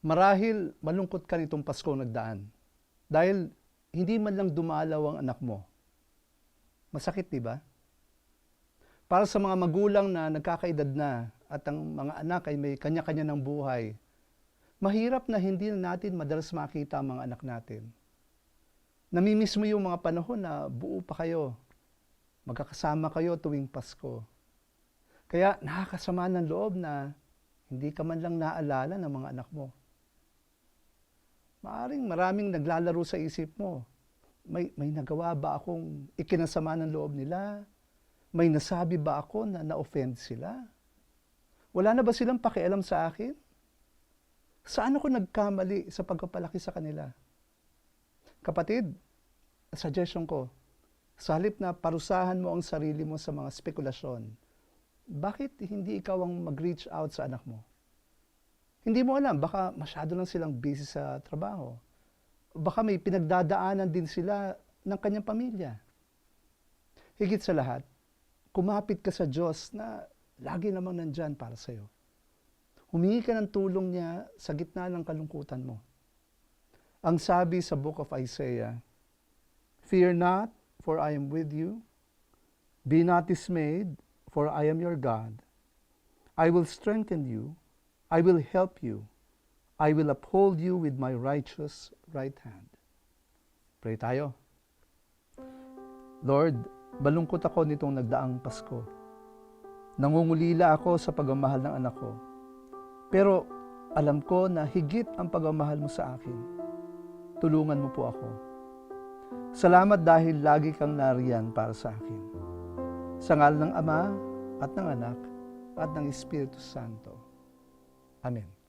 Marahil malungkot ka nitong Pasko nagdaan dahil hindi man lang dumalaw ang anak mo. Masakit, di ba? Para sa mga magulang na nagkakaedad na at ang mga anak ay may kanya-kanya ng buhay, mahirap na hindi na natin madalas makita ang mga anak natin. Namimiss mo yung mga panahon na buo pa kayo. Magkakasama kayo tuwing Pasko. Kaya nakakasama ng loob na hindi ka man lang naalala ng mga anak mo. Maaring maraming naglalaro sa isip mo. May, may nagawa ba akong ikinasama ng loob nila? May nasabi ba ako na na-offend sila? Wala na ba silang pakialam sa akin? Saan ako nagkamali sa pagpapalaki sa kanila? Kapatid, suggestion ko, sa halip na parusahan mo ang sarili mo sa mga spekulasyon, bakit hindi ikaw ang mag-reach out sa anak mo? Hindi mo alam, baka masyado lang silang busy sa trabaho. Baka may pinagdadaanan din sila ng kanyang pamilya. Higit sa lahat, kumapit ka sa Diyos na lagi namang nandyan para sa'yo. Humingi ka ng tulong niya sa gitna ng kalungkutan mo. Ang sabi sa book of Isaiah, Fear not, for I am with you. Be not dismayed, for I am your God. I will strengthen you. I will help you. I will uphold you with my righteous right hand. Pray tayo. Lord, balungkot ako nitong nagdaang Pasko. Nangungulila ako sa pagmamahal ng anak ko. Pero alam ko na higit ang pagmamahal mo sa akin. Tulungan mo po ako. Salamat dahil lagi kang nariyan para sa akin. Sa ngal ng Ama at ng Anak at ng Espiritu Santo. 아멘.